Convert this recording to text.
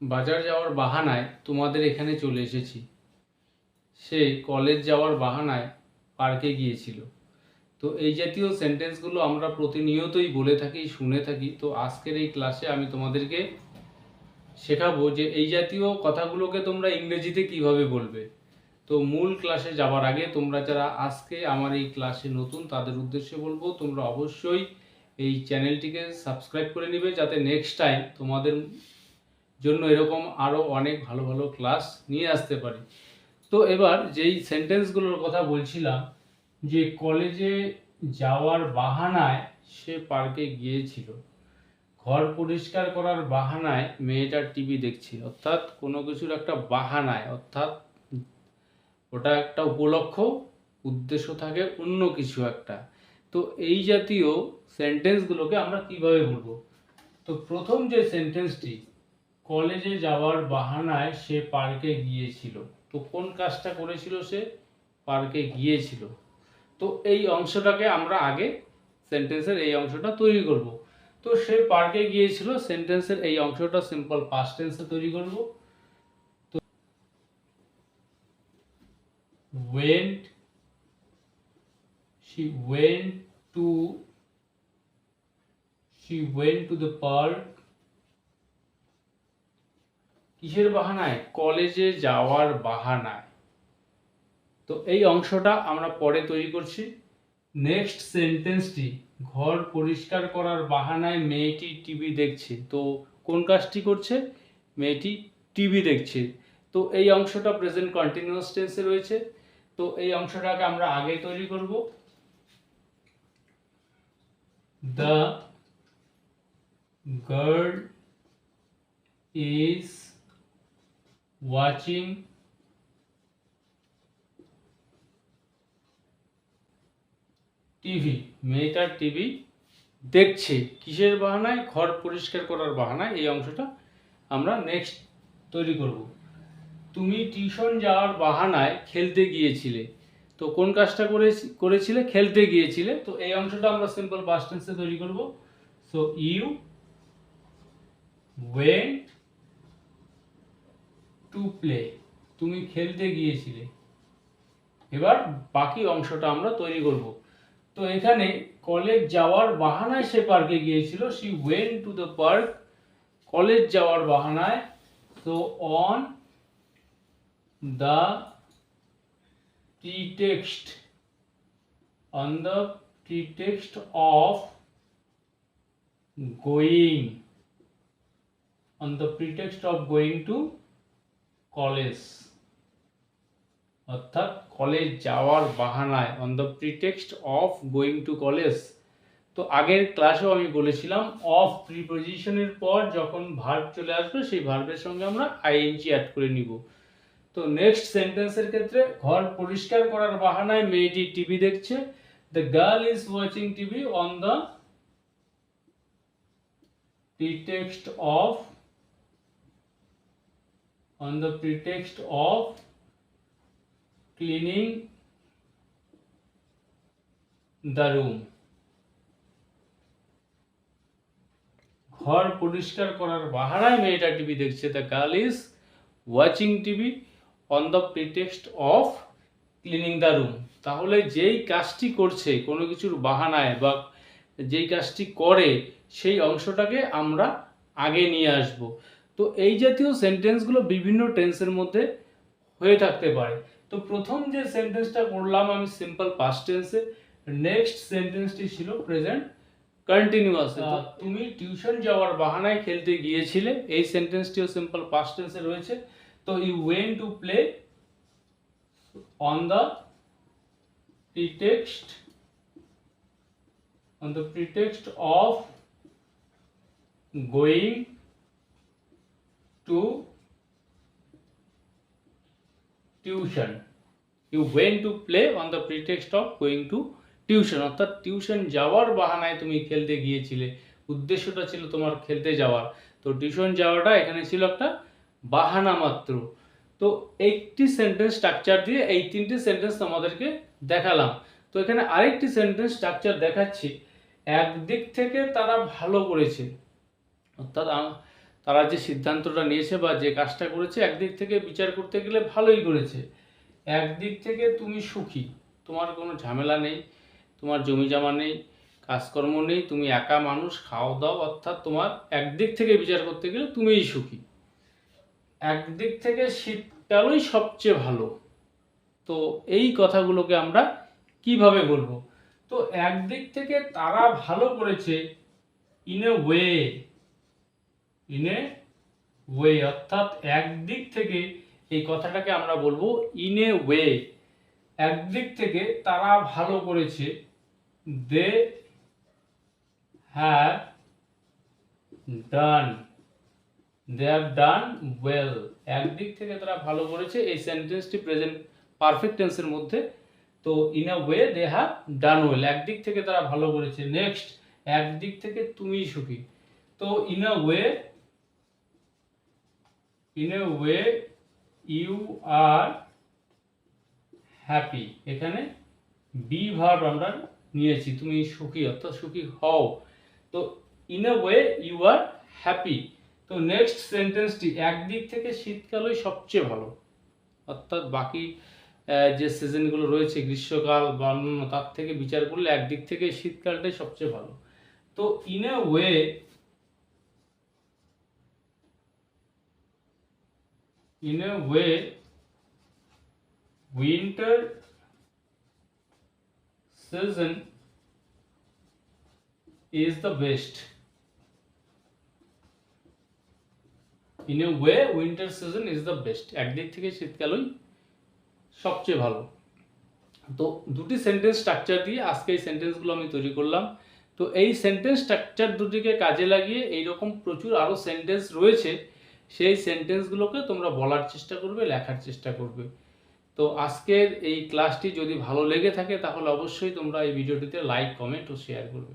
বাজার যাওয়ার বাহানায় তোমাদের এখানে চলে এসেছি। সে কলেজ যাওয়ার বাহানায় পার্কে গিয়েছিল। তো এই জাতীয় সেন্টেন্সগুলো আমরা প্রতিনিয়তই বলে থাকি, শুনে থাকি। তো আজকের এই ক্লাসে আমি তোমাদেরকে শেখাবো যে এই জাতীয় কথাগুলোকে তোমরা ইংরেজিতে কীভাবে বলবে। তো মূল ক্লাসে যাওয়ার আগে তোমরা যারা আজকে আমার এই ক্লাসে নতুন, তাদের উদ্দেশ্যে বলব, তোমরা অবশ্যই এই চ্যানেলটিকে সাবস্ক্রাইব করে নিবে, যাতে নেক্সট টাইম তোমাদের জন্য এরকম আরও অনেক ভালো ভালো ক্লাস নিয়ে আসতে পারি। তো এবার যেই সেন্টেন্সগুলোর কথা বলছিলাম, যে কলেজে যাওয়ার বাহানায় সে পার্কে গিয়েছিল, ঘর পরিষ্কার করার বাহানায় মেয়েটার টিভি দেখছে অর্থাৎ কোনো কিছুর একটা বাহানায়, অর্থাৎ ওটা একটা উপলক্ষ, উদ্দেশ্য থাকে অন্য কিছু একটা। তো এই জাতীয় সেন্টেন্সগুলোকে আমরা কীভাবে বলব? তো প্রথম যে সেন্টেন্সটি কলেজে যাওয়ার বাহানায় সে পার্কে গিয়েছিল। তো কোন কাজটা করেছিল সে? পার্কে গিয়েছিল। তো এই অংশটাকে আমরা আগে সেন্টেন্সের এই অংশটা তৈরি করব। তো সে পার্কে গিয়েছিল, সেন্টেন্সের এই অংশটা সিম্পল পাস্ট টেন্সে তৈরি করব। তো went, she went to, she went to the park কিসের বাহানায়? কলেজে যাওয়ার বাহানায়। তো এই অংশটা আমরা পরে তৈরি করছি। নেক্সট সেন্টেন্সটি ঘর পরিষ্কার করার বাহানায় মেয়েটি টিভি দেখছে। তো কোন কাজটি করছে? মেয়েটি টিভি দেখছে। তো এই অংশটা প্রেজেন্ট কন্টিনিউয়াস টেন্সে রয়েছে। তো এই অংশটাকে আমরা আগে তৈরি করব। The girl is watching TV মেয়েটার টিভি দেখছে। কিসের বাহানায়? ঘর পরিষ্কার করার বাহানায়। এই অংশটা আমরা নেক্সট তৈরি করব। তুমি টিউশন যাওয়ার বাহানায় খেলতে গিয়েছিলে। তো কোন কাজটা করে করেছিলে? খেলতে গিয়েছিলে। তো এই অংশটা আমরা সিম্পল পাস্ট টেন্সে তৈরি করব। সো ইউ ওয়েন্ট প্লে তুমি খেলতে গিয়েছিলে। এবার বাকি অংশটা আমরা তৈরি করব। তো এখানে কলেজ যাওয়ার বাহানায় সে পার্কে গিয়েছিল। She went to the park college যাওয়ার বাহানায়। তো on the pretext, on the pretext of going, on the pretext of going to college অর্থাৎ কলেজ যাওয়ার বাহানায় on the pretext of going to college তো আগের ক্লাসেও আমি বলেছিলাম অফ প্রিপোজিশনের পর যখন ভার্ব চলে আসবে, সেই ভার্বের সঙ্গে আমরা আইএনজি অ্যাড করে নিব। তো নেক্সট সেন্টেন্সের ক্ষেত্রে, ঘর পরিষ্কার করার বাহানায় মেয়েটি টিভি দেখছে। The girl is watching TV on the pretext of on the pretext of cleaning the room. ঘর পরিষ্কার করার বাহানায় মেয়েটা টিভি দেখছে the girl is watching TV on the pretext of cleaning the room তাহলে যেই কাজটি করছে, কোনো কিছুর বাহানায় বা যেই কাজটি করে, সেই অংশটাকে আমরা আগে নিয়ে আসব। তো এই জাতীয় সেন্টেন্সগুলো বিভিন্ন টেন্সের মধ্যে হয়ে থাকতে পারে। তো প্রথম যে সেন্টেন্সটা করলাম আমি সিম্পল পাস্ট টেন্সে নেক্সট সেন্টেন্সটি ছিল প্রেজেন্ট কন্টিনিউয়াস তুমি টিউশন যাওয়ার বাহানায় খেলতে গিয়েছিলে এই সেন্টেন্সটিও সিম্পল পাস্ট টেন্সে রয়েছে। তো you went to play on the pretext on the pretext of going to tuition. You went to play on the pretext of going to tuition অর্থাৎ টিউশন যাওয়ার বাহানায় তুমি খেলতে গিয়েছিলে। উদ্দেশ্যটা ছিল তোমার খেলতে যাওয়ার। তো টিউশন যাওয়াটা এখানে ছিল একটা বাহানা মাত্র। তো একটি সেন্টেন্স স্ট্রাকচার দিয়ে এই তিনটি সেন্টেন্স তোমাদেরকে দেখালাম। তো এখানে আরেকটি সেন্টেন্স স্ট্রাকচার দেখাচ্ছি। একদিক থেকে তারা ভালো করেছে। অর্থাৎ তারা যে সিদ্ধান্তটা নিয়েছে বা যে কাজটা করেছে, একদিক থেকে বিচার করতে গেলে ভালোই করেছে। একদিক থেকে তুমি সুখী। তোমার কোনো ঝামেলা নেই, তোমার জমি জমা নেই, কাজকর্ম নেই, তুমি একা মানুষ খাওয়া দাওয়া অর্থাৎ তোমার একদিক থেকে বিচার করতে গেলে তুমিই সুখী। একদিক থেকে শীতকালই সবচেয়ে ভালো। তো এই কথাগুলোকে আমরা কীভাবে বলব? তো একদিক থেকে তারা ভালো করেছে in a way in a way অর্থাৎ একদিক থেকে এই কথাটাকে আমরা বলব ইন এ ওয়ে একদিক থেকে তারা ভালো করেছে। They have done they have done well একদিক থেকে তারা ভালো করেছে। এই সেন্টেন্সটি প্রেজেন্ট পারফেক্ট টেন্সের মধ্যে। তো in a way they have done well একদিক থেকে তারা ভালো করেছে। নেক্সট একদিক থেকে তুমি সুখী। তো in a way in a way you are happy এখানে বি ভার্ব আমরা নিয়েছি, তুমি সুখী, অর্থাৎ সুখী হও। তো in a way you are happy তো নেক্সট সেন্টেন্সটি একদিক থেকে শীতকালই সবচেয়ে ভালো। অর্থাৎ বাকি যে সিজনগুলো রয়েছে, গ্রীষ্মকাল বা তার থেকে বিচার করলে একদিক থেকে শীতকালটাই সবচেয়ে ভালো। তো in a way in a way, winter season is the best. In a way, winter season is the best. একদিক থেকে শীতকালই সবচেয়ে ভালো। তো দুটি সেন্টেন্স স্ট্রাকচার দিয়ে আজকে এই সেন্টেন্সগুলো আমি তৈরি করলাম। তো এই সেন্টেন্স স্ট্রাকচার দুটিকে কাজে লাগিয়ে এইরকম প্রচুর আরও সেন্টেন্স রয়েছে। সেই সেন্টেন্সগুলোকে তোমরা বলার চেষ্টা করবে, লেখার চেষ্টা করবে। তো আজকের এই ক্লাসটি যদি ভালো লেগে থাকে, তাহলে অবশ্যই তোমরা এই ভিডিওটিতে লাইক কমেন্ট ও শেয়ার করবে।